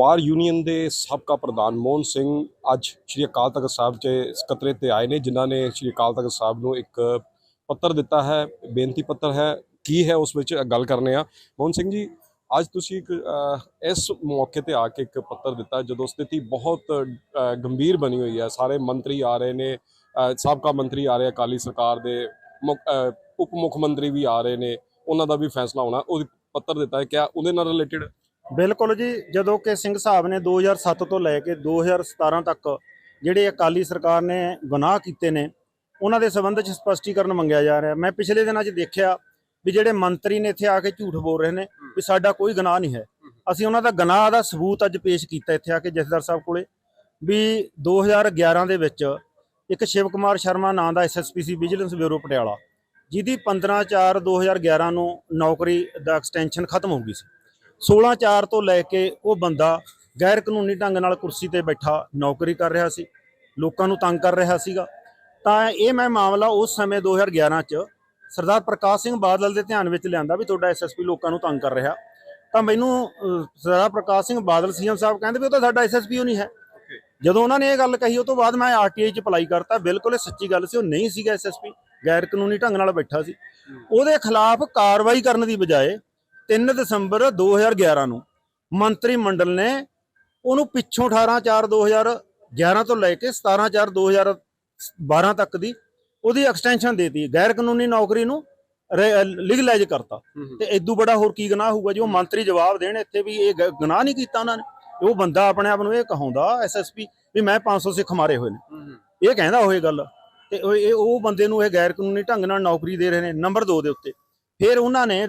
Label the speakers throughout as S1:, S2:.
S1: ਪਟਵਾਰ union ਦੇ ਸਾਬਕਾ ਪ੍ਰਧਾਨ ਮੋਹਨ ਸਿੰਘ ਅੱਜ ਸ਼੍ਰੀ ਅਕਾਲ ਤਖਤ ਸਾਹਿਬ 'ਚ ਸਕੱਤਰੇਤ ਤੇ ਆਏ ਨੇ, ਜਿਨ੍ਹਾਂ ਨੇ ਸ਼੍ਰੀ ਅਕਾਲ ਤਖਤ ਸਾਹਿਬ ਨੂੰ ਇੱਕ ਪੱਤਰ ਦਿੱਤਾ ਹੈ, ਬੇਨਤੀ ਪੱਤਰ ਹੈ, ਕੀ ਹੈ ਉਸ ਵਿੱਚ ਗੱਲ ਕਰਨੇ ਆ। ਮੋਹਨ ਸਿੰਘ ਜੀ, ਅੱਜ ਤੁਸੀਂ ਇੱਕ ਇਸ ਮੌਕੇ ਤੇ ਆ ਕੇ ਇੱਕ ਪੱਤਰ ਦਿੱਤਾ, ਜਦੋਂ ਸਥਿਤੀ ਬਹੁਤ ਗੰਭੀਰ ਬਣੀ ਹੋਈ ਹੈ। ਸਾਰੇ ਮੰਤਰੀ ਆ ਰਹੇ ਨੇ ਸਾਬਕਾ ਮੰਤਰੀ ਆ ਰਹੇ, ਅਕਾਲੀ ਸਰਕਾਰ ਦੇ ਮੁੱਖ- ਉਪ ਮੁੱਖ ਮੰਤਰੀ ਵੀ ਆ ਰਹੇ ਨੇ, ਉਹਨਾਂ ਦਾ ਵੀ ਫੈਸਲਾ ਹੋਣਾ। ਉਹ ਪੱਤਰ ਦਿੱਤਾ ਹੈ, ਕਿਆ ਉਹਦੇ ਨਾਲ ਰਿਲੇਟਡ
S2: ਬਿਲਕੁਲ ਜੀ, ਜਦੋਂ ਕਿ ਸਿੰਘ ਸਾਹਿਬ ਨੇ 2007 ਤੋਂ ਲੈ ਕੇ 2017 ਤੱਕ ਜਿਹੜੇ ਅਕਾਲੀ ਸਰਕਾਰ ਨੇ ਗੁਨਾਹ ਕੀਤੇ ਨੇ, ਉਹਨਾਂ ਦੇ ਸੰਬੰਧ 'ਚ ਸਪਸ਼ਟੀਕਰਨ ਮੰਗਿਆ ਜਾ ਰਿਹਾ। ਮੈਂ ਪਿਛਲੇ ਦਿਨਾਂ 'ਚ ਦੇਖਿਆ ਵੀ ਜਿਹੜੇ ਮੰਤਰੀ ਨੇ ਇੱਥੇ ਆ ਕੇ ਝੂਠ ਬੋਲ ਰਹੇ ਨੇ ਵੀ ਸਾਡਾ ਕੋਈ ਗੁਨਾਹ ਨਹੀਂ ਹੈ। ਅਸੀਂ ਉਹਨਾਂ ਦਾ ਗੁਨਾਹ ਦਾ ਸਬੂਤ ਅੱਜ ਪੇਸ਼ ਕੀਤਾ ਇੱਥੇ ਆ ਕੇ ਜਥੇਦਾਰ ਸਾਹਿਬ ਕੋਲੇ ਵੀ 2011 ਦੇ ਵਿੱਚ ਇੱਕ ਸ਼ਿਵ ਕੁਮਾਰ ਸ਼ਰਮਾ ਨਾਂ ਦਾ ਐਸਐਸਪੀਸੀ ਵਿਜੀਲੈਂਸ ਬਿਊਰੋ ਪਟਿਆਲਾ, ਜਿਹਦੀ 15/4/2011 ਨੂੰ ਨੌਕਰੀ ਦਾ ਐਕਸਟੈਂਸ਼ਨ ਖਤਮ ਹੋ ਗਈ ਸੀ। 16/4 ਤੋਂ ਲੈ ਕੇ ਉਹ ਬੰਦਾ ਗੈਰ ਕਾਨੂੰਨੀ ਢੰਗ ਨਾਲ ਕੁਰਸੀ ਤੇ ਬੈਠਾ ਨੌਕਰੀ ਕਰ ਰਿਹਾ ਸੀ ਲੋਕਾਂ ਨੂੰ ਤੰਗ ਕਰ ਰਿਹਾ ਸੀਗਾ। ਤਾਂ ਇਹ ਮੈਂ ਮਾਮਲਾ ਉਸ ਸਮੇਂ 2011 ਚ ਸਰਦਾਰ ਪ੍ਰਕਾਸ਼ ਸਿੰਘ ਬਾਦਲ ਦੇ ਧਿਆਨ ਵਿੱਚ ਲਿਆਂਦਾ ਵੀ ਤੁਹਾਡਾ ਐਸਐਸਪੀ ਲੋਕਾਂ ਨੂੰ ਤੰਗ ਕਰ ਰਿਹਾ। ਤਾਂ ਮੈਨੂੰ ਸਰਦਾਰ ਪ੍ਰਕਾਸ਼ ਸਿੰਘ ਬਾਦਲ ਸੀਐਮ ਸਾਹਿਬ ਕਹਿੰਦੇ ਵੀ ਉਹ ਤਾਂ ਸਾਡਾ ਐਸਐਸਪੀ ਉਹ ਨਹੀਂ ਹੈ। ਜਦੋਂ ਉਹਨਾਂ ਨੇ ਇਹ ਗੱਲ ਕਹੀ ਉਹ ਤੋਂ ਬਾਅਦ ਮੈਂ ਆਰਟੀਆਈ ਚ ਅਪਲਾਈ ਕਰਤਾ। ਬਿਲਕੁਲ ਇਹ ਸੱਚੀ ਗੱਲ ਸੀ ਉਹ ਨਹੀਂ ਸੀਗਾ ਐਸਐਸਪੀ ਗੈਰ ਕਾਨੂੰਨੀ ਢੰਗ ਨਾਲ ਬੈਠਾ ਸੀ। ਉਹਦੇ ਖਿਲਾਫ ਕਾਰਵਾਈ ਕਰਨ ਦੀ ਬਜਾਏ 3 ਦਸੰਬਰ 2011 ਨੂੰ ਮੰਤਰੀ ਮੰਡਲ ਨੇ ਉਹਨੂੰ ਪਿੱਛੋਂ 18 4 2011 ਤੋਂ ਲੈ ਕੇ 17 4 2012 ਤੱਕ ਦੀ ਉਹਦੀ ਐਕਸਟੈਂਸ਼ਨ ਦੇਤੀ ਗੈਰ ਕਾਨੂੰਨੀ ਨੌਕਰੀ ਨੂੰ ਲੀਗਲਾਈਜ਼ ਕਰਤਾ। ਤੇ ਇਦੋਂ ਬੜਾ ਹੋਰ ਕੀ ਗੁਨਾਹ ਹੋਊਗਾ ਜੀ? ਮੰਤਰੀ ਜਵਾਬ ਦੇਣ ਇੱਥੇ ਵੀ ਇਹ ਗੁਨਾਹ ਨਹੀਂ ਕੀਤਾ ਉਹਨਾਂ ਨੇ। ਉਹ ਬੰਦਾ ਆਪਣੇ ਆਪ ਨੂੰ ਇਹ ਕਹਾਉਂਦਾ ਐਸਐਸਪੀ ਵੀ ਮੈਂ 500 ਸਿੱਖ ਮਾਰੇ ਹੋਏ ਨੇ। ਇਹ ਕਹਿੰਦਾ ਉਹ ਇਹ ਗੱਲ। ਤੇ ਉਹ ਇਹ ਉਹ ਬੰਦੇ ਨੂੰ ਇਹ ਗੈਰ ਕਾਨੂੰਨੀ ਢੰਗ ਨਾਲ ਨੌਕਰੀ ਦੇ ਰਹੇ ਨੇ ਨੰਬਰ 2 ਦੇ ਉੱਤੇ। ਫਿਰ ਉਹਨਾਂ ਨੇ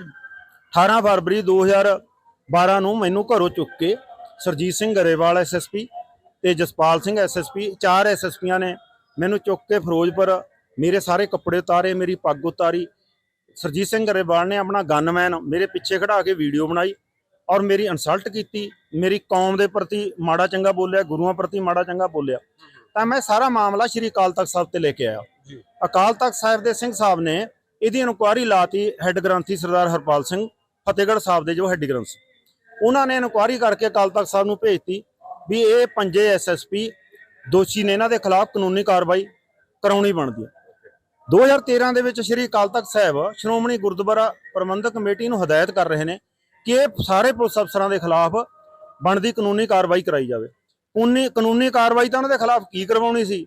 S2: 18 ਫਰਵਰੀ 2012 ਨੂੰ ਮੈਨੂੰ ਘਰੋਂ ਚੁੱਕ ਕੇ ਸਰਜੀਤ ਸਿੰਘ ਗਰੇਵਾਲ ਐਸਐਸਪੀ ਤੇ ਜਸਪਾਲ ਸਿੰਘ ਐਸਐਸਪੀ ਚਾਰ ਐਸਐਸਪੀਆਂ ਨੇ ਮੈਨੂੰ ਚੁੱਕ ਕੇ ਫਿਰੋਜ਼ਪੁਰ ਮੇਰੇ ਸਾਰੇ ਕੱਪੜੇ ਉਤਾਰੇ ਮੇਰੀ ਪੱਗ ਉਤਾਰੀ। ਸਰਜੀਤ ਸਿੰਘ ਗਰੇਵਾਲ ਨੇ ਆਪਣਾ ਗਨਮੈਨ ਮੇਰੇ ਪਿੱਛੇ ਖੜਾ ਕੇ ਵੀਡੀਓ ਬਣਾਈ ਔਰ ਮੇਰੀ ਇਨਸਲਟ ਕੀਤੀ। ਮੇਰੀ ਕੌਮ ਦੇ ਪ੍ਰਤੀ ਮਾੜਾ ਚੰਗਾ ਬੋਲਿਆ ਗੁਰੂਆਂ ਪ੍ਰਤੀ ਮਾੜਾ ਚੰਗਾ ਬੋਲਿਆ। ਤਾਂ ਮੈਂ ਸਾਰਾ ਮਾਮਲਾ ਸ਼੍ਰੀ ਅਕਾਲ ਤਖਤ ਸਾਹਿਬ ਤੇ ਲੈ ਕੇ ਆਇਆ। ਅਕਾਲ ਤਖਤ ਸਾਹਿਬ ਦੇ ਸਿੰਘ ਸਾਹਿਬ ਨੇ ਇਹਦੀ ਇਨਕੁਆਇਰੀ ਲਾਤੀ ਹੈੱਡ ਗ੍ਰੰਥੀ ਸਰਦਾਰ ਹਰਪਾਲ ਸਿੰਘ ਫਤਿਹਗੜ੍ਹ ਸਾਹਿਬ ਦੇ ਜੋ ਹੈੱਡ ਗ੍ਰੰਥ ਸੀ ਉਹਨਾਂ ਨੇ ਇਨਕੁਆਇਰੀ ਕਰਕੇ ਅਕਾਲ ਤਖਤ ਸਾਹਿਬ ਨੂੰ ਭੇਜਤੀ ਵੀ ਇਹ ਪੰਜੇ ਐਸਐਸਪੀ ਦੋਸ਼ੀ ਨੇ ਇਹਨਾਂ ਦੇ ਖਿਲਾਫ ਕਾਨੂੰਨੀ ਕਾਰਵਾਈ ਕਰਾਉਣੀ ਬਣਦੀ ਹੈ। 2013 ਦੇ ਵਿੱਚ ਸ਼੍ਰੀ ਅਕਾਲ ਤਖਤ ਸਾਹਿਬ ਸ਼੍ਰੋਮਣੀ ਗੁਰਦੁਆਰਾ ਪ੍ਰਬੰਧਕ ਕਮੇਟੀ ਨੂੰ ਹਦਾਇਤ ਕਰ ਰਹੇ ਨੇ ਕਿ ਇਹ ਸਾਰੇ ਪੁਲਿਸ ਅਫਸਰਾਂ ਦੇ ਖਿਲਾਫ ਬਣਦੀ ਕਾਨੂੰਨੀ ਕਾਰਵਾਈ ਕਰਾਈ ਜਾਵੇ। ਉਨੀ ਕਾਨੂੰਨੀ ਕਾਰਵਾਈ ਤਾਂ ਉਹਨਾਂ ਦੇ ਖਿਲਾਫ ਕੀ ਕਰਵਾਉਣੀ ਸੀ?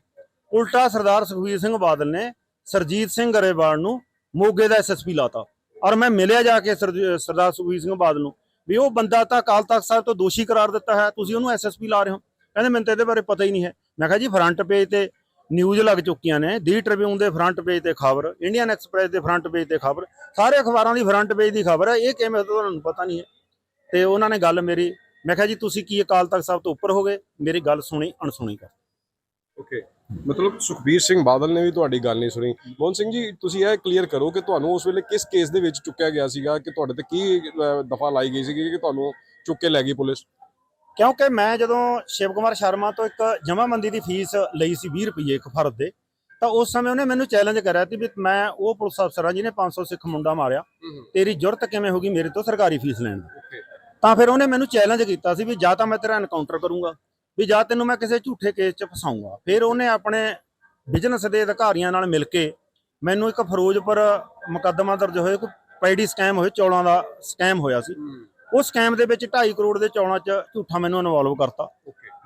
S2: ਉਲਟਾ ਸਰਦਾਰ ਸੁਖਬੀਰ ਸਿੰਘ ਬਾਦਲ ਨੇ ਸਰਜੀਤ ਸਿੰਘ ਗਰੇਵਾਲ ਨੂੰ ਮੋਗੇ ਦਾ ਐਸਐਸਪੀ ਲਾਤਾ। ਔਰ ਮੈਂ ਮਿਲਿਆ ਜਾ ਕੇ ਸਰਜ- ਸਰਦਾਰ ਸੁਖਬੀਰ ਸਿੰਘ ਬਾਦਲ ਨੂੰ ਵੀ ਉਹ ਬੰਦਾ ਤਾਂ ਅਕਾਲ ਤਖਤ ਸਾਹਿਬ ਤੋਂ ਦੋਸ਼ੀ ਕਰਾਰ ਦਿੱਤਾ ਹੈ, ਤੁਸੀਂ ਉਹਨੂੰ ਐਸਐਸਪੀ ਲਾ ਰਹੇ ਹੋ। ਕਹਿੰਦੇ ਮੈਨੂੰ ਤਾਂ ਇਹਦੇ ਬਾਰੇ ਪਤਾ ਹੀ ਨਹੀਂ ਹੈ। ਮੈਂ ਕਿਹਾ ਜੀ ਫਰੰਟ ਪੇਜ ਤੇ ਨਿਊਜ਼ ਲੱਗ ਚੁੱਕੀਆਂ ਨੇ ਦੀ ਟ੍ਰਿਬਿਊਨ ਦੇ ਫਰੰਟ ਪੇਜ ਤੇ ਖਬਰ, ਇੰਡੀਅਨ ਐਕਸਪ੍ਰੈਸ ਦੇ ਫਰੰਟ ਪੇਜ ਤੇ ਖਬਰ, ਸਾਰੇ ਅਖਬਾਰਾਂ ਦੀ ਫਰੰਟ ਪੇਜ ਦੀ ਖਬਰ ਹੈ, ਇਹ ਕਿਵੇਂ ਤੁਹਾਨੂੰ ਪਤਾ ਨਹੀਂ ਹੈ। ਤੇ ਉਹਨਾਂ ਨੇ ਗੱਲ ਮੇਰੀ, ਮੈਂ ਕਿਹਾ ਜੀ ਤੁਸੀਂ ਕੀ ਅਕਾਲ ਤਖਤ ਸਾਹਿਬ ਤੋਂ ਉੱਪਰ ਹੋ ਗਏ ਮੇਰੀ ਗੱਲ ਸੁਣੀ, ਅਣਸੁਣੀ ਕਰ।
S1: ਓਕੇ ਮਤਲਬ ਸੁਖਬੀਰ ਸਿੰਘ ਬਾਦਲ ਨੇ ਵੀ ਤੁਹਾਡੀ ਗੱਲ ਨਹੀਂ ਸੁਣੀ। ਮੋਹਨ ਸਿੰਘ ਜੀ ਤੁਸੀਂ ਇਹ ਕਲੀਅਰ ਕਰੋ ਕਿ ਤੁਹਾਨੂੰ ਉਸ ਵੇਲੇ ਕਿਸ ਕੇਸ ਦੇ ਵਿੱਚ ਚੁੱਕਿਆ ਗਿਆ ਸੀਗਾ ਕਿ ਤੁਹਾਡੇ ਤੇ ਕੀ ਦਫਾ ਲਾਈ ਗਈ ਸੀਗੀ ਕਿ ਤੁਹਾਨੂੰ ਚੁੱਕ ਕੇ ਲੈ ਗਈ ਪੁਲਿਸ?
S2: ਕਿਉਂਕਿ ਮੈਂ ਜਦੋਂ ਸ਼ਿਵ ਕੁਮਾਰ ਸ਼ਰਮਾ ਤੋਂ ਇੱਕ ਜਮ੍ਹਾਂਬੰਦੀ ਦੀ ਫੀਸ ਲਈ ਸੀ 20 ਰੁਪਏ ਇੱਕ ਫਰਦ ਦੇ ਤਾਂ ਉਸ ਸਮੇਂ ਉਹਨੇ ਮੈਨੂੰ ਚੈਲੰਜ ਕਰਿਆ ਸੀ ਵੀ ਮੈਂ ਉਹ ਪੁਲਿਸ ਅਫਸਰ ਹਾਂ ਜਿਹਨੇ 500 ਸਿੱਖ ਮੁੰਡਾ ਮਾਰਿਆ ਤੇਰੀ ਜੁਰਤ ਕਿਵੇਂ ਹੋ ਗਈ ਮੇਰੇ ਤੋਂ ਸਰਕਾਰੀ ਫੀਸ ਲੈਣ ਦੀ? ਤਾਂ ਫਿਰ ਉਹਨੇ ਮੈਨੂੰ ਚੈਲੰਜ ਕੀਤਾ ਸੀ ਵੀ ਜਾਂ ਤਾਂ ਮੈਂ ਤੇਰਾ ਐਨਕਾਊਂਟਰ ਕਰੂੰਗਾ ਵੀ ਜਾਂ ਤੈਨੂੰ ਮੈਂ ਕਿਸੇ ਝੂਠੇ ਕੇਸ 'ਚ ਫਸਾਊਂਗਾ ਫਿਰ ਉਹਨੇ ਆਪਣੇ ਬਿਜ਼ਨਸ ਦੇ ਅਧਿਕਾਰੀਆਂ ਨਾਲ ਮਿਲ ਕੇ ਮੈਨੂੰ ਇੱਕ ਫਿਰੋਜ਼ਪੁਰ ਮੁਕੱਦਮਾ ਦਰਜ ਹੋਇਆ ਕੋਈ ਪੈਡੀ ਸਕੈਮ ਹੋਇਆ ਚੌਲਾਂ ਦਾ ਸਕੈਮ ਹੋਇਆ ਸੀ। ਉਹ ਸਕੈਮ ਦੇ ਵਿੱਚ 2.5 ਕਰੋੜ ਦੇ ਚੌਲਾਂ 'ਚ ਝੂਠਾ ਮੈਨੂੰ ਇਨਵੋਲਵ ਕਰਤਾ।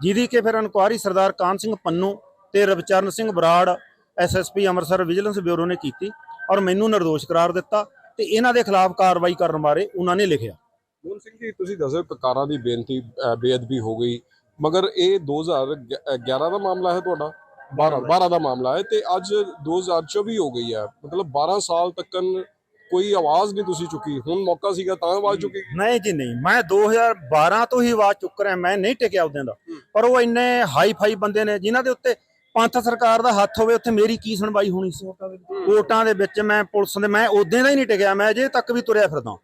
S2: ਜਿਹਦੀ ਕਿ ਫਿਰ ਇਨਕੁਆਰੀ ਸਰਦਾਰ ਕਾਨ ਸਿੰਘ ਪੰਨੂ ਤੇ Ravcharan Singh Brar SSP Amritsar vigilance bureau ਨੇ ਕੀਤੀ ਔਰ ਮੈਨੂੰ ਨਿਰਦੋਸ਼ ਕਰਾਰ ਦਿੱਤਾ ਤੇ ਇਹਨਾਂ ਦੇ ਖਿਲਾਫ ਕਾਰਵਾਈ ਕਰਨ ਬਾਰੇ ਉਹਨਾਂ ਨੇ ਲਿਖਿਆ।
S1: ਮੋਹਨ ਸਿੰਘ ਜੀ ਤੁਸੀਂ ਦੱਸੋ ਕਕਾਰਾਂ ਦੀ ਬੇਨਤੀ ਬੇਅਦਬੀ ਹੋ ਗਈ ਮਗਰ ਇਹ 2011 ਦਾ ਮਾਮਲਾ ਹੈ ਤੁਹਾਡਾ? 12 12 ਦਾ ਮਾਮਲਾ ਹੈ ਤੇ ਅੱਜ 2024 ਹੋ ਗਈ ਹੈ। ਮਤਲਬ 12 ਸਾਲ ਤੱਕਨ ਕੋਈ ਆਵਾਜ਼ ਨਹੀਂ ਤੁਸੀਂ ਚੁੱਕੀ। ਹੁਣ ਮੌਕਾ ਸੀਗਾ ਤਾਂ ਆਵਾਜ਼ ਚੁੱਕੀ
S2: ਨਹੀਂ ਜੀ ਨਹੀਂ। ਮੈਂ 2012 ਤੋਂ ਹੀ ਆਵਾਜ਼ ਚੁੱਕ ਰਿਹਾ। ਮੈਂ ਨਹੀਂ ਟਿਕਿਆ ਉਹਦਿਆਂ ਦਾ। ਪਰ ਉਹ ਇੰਨੇ ਹਾਈ ਫਾਈ ਬੰਦੇ ਨੇ ਜਿਨ੍ਹਾਂ ਦੇ ਉੱਤੇ ਪੰਥ ਸਰਕਾਰ ਦਾ ਹੱਥ ਹੋਵੇ ਉੱਥੇ ਮੇਰੀ ਕੀ ਸੁਣਵਾਈ ਹੋਣੀ ਸੀ? ਕੋਰਟਾਂ ਦੇ ਵਿੱਚ। ਮੈਂ ਪੁਲਿਸ ਦੇ ਮੈਂ ਉਦੋਂ ਦਾ ਹੀ ਨਹੀਂ ਟਿਕਿਆ। ਮੈਂ ਅਜੇ ਤੱਕ ਵੀ ਤੁਰਿਆ ਫਿਰਦਾ।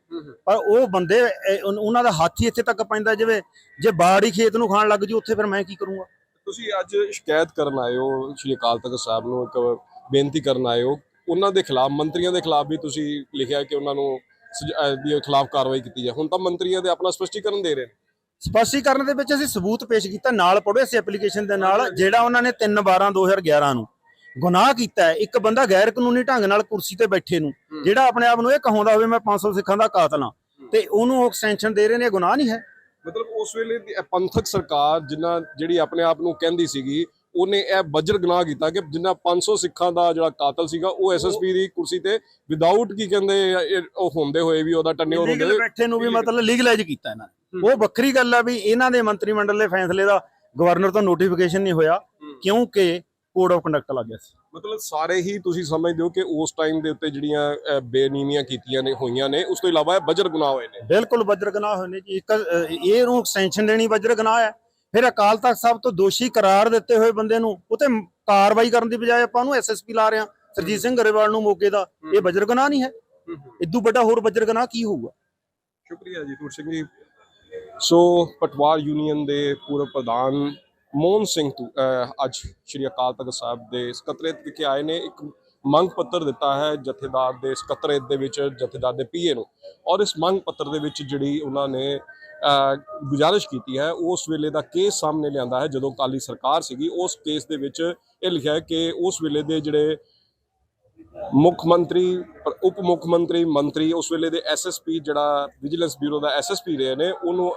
S2: ਪਰ ਉਹ ਬੰਦੇ ਇਹ, ਉਨ- ਉਹਨਾਂ ਦਾ ਹੱਥ ਹੀ ਇੱਥੇ ਤੱਕ ਪੈਂਦਾ ਜਿਵੇਂ ਜੇ ਬਾੜੀ ਖੇਤ ਨੂੰ ਖਾਣ ਲੱਗ ਜੂ ਉੱਥੇ ਫਿਰ ਮੈਂ ਕੀ ਕਰੂੰਗਾ?
S1: ਤੁਸੀਂ ਅੱਜ ਸ਼ਿਕਾਇਤ ਕਰਨ ਆਏ ਹੋ ਸ਼੍ਰੀ ਅਕਾਲ ਤਖਤ ਸਾਹਿਬ ਨੂੰ ਇੱਕ ਬੇਨਤੀ ਕਰਨ ਆਏ ਹੋ। ਉਹਨਾਂ ਦੇ ਖਿਲਾਫ ਮੰਤਰੀਆਂ ਦੇ ਖਿਲਾਫ ਵੀ ਤੁਸੀਂ ਲਿਖਿਆ ਕਿ ਉਹਨਾਂ ਨੂੰ ਸਜ- ਅਹ ਦੇ ਖਿਲਾਫ ਕਾਰਵਾਈ ਕੀਤੀ ਜਾਏ। ਹੁਣ ਤਾਂ ਮੰਤਰੀਆਂ ਦੇ ਆਪਣਾ ਸਪਸ਼ਟੀਕਰਨ ਦੇ ਰਹੇ ਨੇ।
S2: ਸਪਸ਼ਟੀਕਰਨ ਦੇ ਵਿੱਚ ਅਸੀਂ ਸਬੂਤ ਪੇਸ਼ ਕੀਤਾ ਨਾਲ ਪੜੋ ਇਸ ਐਪਲੀਕੇਸ਼ਨ ਦੇ ਨਾਲ ਜਿਹੜਾ ਉਹਨਾਂ ਨੇ 3 12 2011 ਨੂੰ ਗੁਨਾਹ ਕੀਤਾ ਹੈ ਇੱਕ ਬੰਦਾ ਗੈਰ ਕਾਨੂੰਨੀ ਢੰਗ ਨਾਲ ਕੁਰਸੀ ਤੇ ਬੈਠੇ ਨੂੰ ਜਿਹੜਾ ਆਪਣੇ ਆਪ ਨੂੰ ਇਹ ਕਹਾਉਂਦਾ ਹੋਵੇ ਮੈਂ 500 ਸਿੱਖਾਂ ਦਾ ਕਾਤਲ ਹਾਂ ਤੇ ਉਹਨੂੰ ਉਹ ਐਕਸਟੈਂਸ਼ਨ ਦੇ ਰਹੇ ਨੇ ਗੁਨਾਹ ਨਹੀਂ ਹੈ।
S1: ਮਤਲਬ ਉਸ ਵੇਲੇ ਦੀ ਪੰਥਕ ਸਰਕਾਰ ਜਿੰਨਾ ਜਿਹੜੀ ਆਪਣੇ ਆਪ ਨੂੰ ਕਹਿੰਦੀ ਸੀਗੀ ਉਹਨੇ ਇਹ ਬੱਜਰ ਗੁਨਾਹ ਕੀਤਾ ਕਿ ਜਿੰਨਾ 500 ਸਿੱਖਾਂ ਦਾ ਜਿਹੜਾ ਕਾਤਲ ਸੀਗਾ ਉਹ ਐਸਐਸਪੀ ਦੀ ਕੁਰਸੀ ਤੇ ਵਿਦਆਊਟ ਕੀ ਕਹਿੰਦੇ ਉਹ ਹੁੰਦੇ ਹੋਏ ਵੀ ਉਹਦਾ ਟੰਨਿਓ ਹੁੰਦੇ
S2: ਲੀਗਲ
S1: ਹੋਏ।
S2: ਬੈਠੇ ਨੂੰ ਵੀ ਮਤਲਬ ਲੀਗਲਾਈਜ਼ ਕੀਤਾ ਇਹਨਾਂ ਨੇ। ਉਹ ਵੱਖਰੀ ਗੱਲ ਆ ਵੀ ਇਹਨਾਂ ਦੇ ਮੰਤਰੀ ਮੰਡਲ ਦੇ ਫੈਸਲੇ ਦਾ ਗਵਰਨਰ ਤੋਂ ਨੋਟੀਫਿਕੇਸ਼ਨ ਨਹੀਂ ਹੋਇਆ ਕਿਉਂਕਿ ਕੋਡ ਆਫ ਕੰਡਕਟ ਲੱਗ ਗਿਆ ਸੀ।
S1: ਮਤਲਬ ਸਾਰੇ ਹੀ ਤੁਸੀਂ ਸਮਝਦੇ ਹੋ ਕਿ ਉਸ ਟਾਈਮ ਦੇ ਉੱਤੇ ਜਿਹੜੀਆਂ ਬੇਨੀਮੀਆਂ ਕੀਤੀਆਂ ਨੇ ਹੋਈਆਂ ਨੇ ਉਸ ਤੋਂ ਇਲਾਵਾ ਇਹ ਬੱਜਰ ਗੁਨਾਹ ਹੋਏ ਨੇ।
S2: ਬਿਲਕੁਲ ਵਜਰ ਗੁਨਾਹ ਹੋਏ ਨੇ ਜੀ। ਇੱਕ ਇਹ ਨੂੰ ਐਕਸਟੈਂਸ਼ਨ ਦੇਣੀ ਵਜਰ ਗੁਨਾਹ ਹੈ। ਫਿਰ ਅਕਾਲ ਤਖਤ ਸਾਹਿਬ ਤੋਂ ਦੋਸ਼ੀ ਕਰਾਰ ਦਿੱਤੇ ਹੋਏ ਬੰਦੇ ਨੂੰ ਉਹ ਤੇ ਕਾਰਵਾਈ ਕਰਨ ਦੀ ਬਜਾਏ ਆਪਾਂ ਉਹਨੂੰ ਐਸਐਸਪੀ ਲਾ ਰਹੇ ਹਾਂ। ਸਰਜੀਤ ਸਿੰਘ ਗਰੇਵਾਲ ਨੂੰ ਮੌਕੇ ਦਾ। ਇਹ ਵਜਰ ਗੁਨਾਹ ਨਹੀਂ ਹੈ। ਇਦੋਂ ਵੱਡਾ ਹੋਰ ਵਜਰ ਗੁਨਾਹ ਕੀ ਹੋਊਗਾ?
S1: ਸ਼ੁਕਰੀਆ ਜੀ ਤੁਰ ਸਿੰਘ ਜੀ। ਸੋ ਪਟਵਾਰ ਯੂਨੀਅਨ ਦੇ ਪੂਰਵ ਪ੍ਰਧਾਨ ਮੋਹਨ ਸਿੰਘ ਤੂ ਅੱਜ ਸ਼੍ਰੀ ਅਕਾਲ ਤਖਤ ਸਾਹਿਬ ਦੇ ਸਕੱਤਰੇਤ ਵਿਖੇ ਆਏ ਨੇ। ਇੱਕ ਮੰਗ ਪੱਤਰ ਦਿੱਤਾ ਹੈ ਜਥੇਦਾਰ ਦੇ ਸਕੱਤਰੇਤ ਦੇ ਵਿੱਚ, ਜਥੇਦਾਰ ਦੇ ਪੀਏ ਨੂੰ। ਔਰ ਇਸ ਮੰਗ ਪੱਤਰ ਦੇ ਵਿੱਚ ਜਿਹੜੀ ਉਹਨਾਂ ਨੇ ਗੁਜ਼ਾਰਿਸ਼ ਕੀਤੀ ਹੈ, ਉਸ ਵੇਲੇ ਦਾ ਕੇਸ ਸਾਹਮਣੇ ਲਿਆਂਦਾ ਹੈ। ਜਦੋਂ ਕਾਲੀ ਸਰਕਾਰ ਸੀਗੀ, ਉਸ ਕੇਸ ਦੇ ਵਿੱਚ ਇਹ ਲਿਖਿਆ ਹੈ ਕਿ ਉਸ ਵੇਲੇ ਦੇ ਜਿਹੜੇ ਮੁੱਖ ਮੰਤਰੀ, ਉਪ ਮੁੱਖ ਮੰਤਰੀ ਮੰਤਰੀ, ਉਸ ਵੇਲੇ ਦੇ ਐਸਐਸਪੀ ਜਿਹੜਾ ਵਿਜੀਲੈਂਸ ਬਿਊਰੋ ਦਾ ਐਸਐਸਪੀ ਰਹੇ ਨੇ, ਉਹਨੂੰ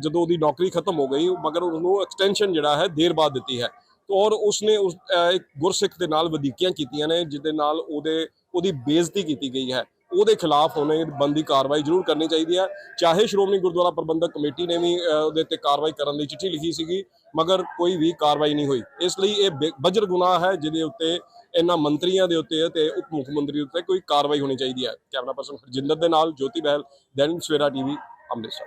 S1: ਜਦੋਂ ਉਹਦੀ ਨੌਕਰੀ ਖਤਮ ਹੋ ਗਈ, ਮਗਰ ਉਹਨੂੰ ਐਕਸਟੈਂਸ਼ਨ ਜਿਹੜਾ ਹੈ, ਦੇਰ ਬਾਅਦ ਦਿੱਤੀ ਹੈ। ਔਰ ਉਸਨੇ ਉਸ ਇੱਕ ਗੁਰਸਿੱਖ ਦੇ ਨਾਲ ਵਧੀਕੀਆਂ ਕੀਤੀਆਂ ਨੇ, ਜਿਹਦੇ ਨਾਲ ਉਹਦੇ, ਉਹਦੀ ਬੇਇੱਜ਼ਤੀ ਕੀਤੀ ਗਈ ਹੈ। ਉਹਦੇ ਖਿਲਾਫ ਉਹਨੇ ਬੰਦੀ ਕਾਰਵਾਈ ਜ਼ਰੂਰ ਕਰਨੀ ਚਾਹੀਦੀ ਹੈ। ਚਾਹੇ ਸ਼੍ਰੋਮਣੀ ਗੁਰਦੁਆਰਾ ਪ੍ਰਬੰਧਕ ਕਮੇਟੀ ਨੇ ਵੀ ਉਹਦੇ ਤੇ ਕਾਰਵਾਈ ਕਰਨ ਲਈ ਚਿੱਠੀ ਲਿਖੀ ਸੀਗੀ, ਮਗਰ ਕੋਈ ਵੀ ਕਾਰਵਾਈ ਨਹੀਂ ਹੋਈ। ਇਸ ਲਈ ਇਹ ਬੇ- ਬੱਜਰ ਗੁਨਾਹ ਹੈ, ਜਿਹਦੇ ਉੱਤੇ ਇਹਨਾਂ ਮੰਤਰੀਆਂ ਦੇ ਉੱਤੇ ਤੇ ਉਪ ਮੁੱਖ ਮੰਤਰੀ ਉੱਤੇ ਕੋਈ ਕਾਰਵਾਈ ਹੋਣੀ ਚਾਹੀਦੀ ਹੈ। ਕੈਮਰਾ ਪਰਸਨ ਹਰਜਿੰਦਰ ਦੇ ਨਾਲ, ਜੋਤੀ ਬਹਿਲ, ਦੈਨਿਕ ਸਵੇਰਾ ਟੀਵੀ, ਅੰਮ੍ਰਿਤਸਰ।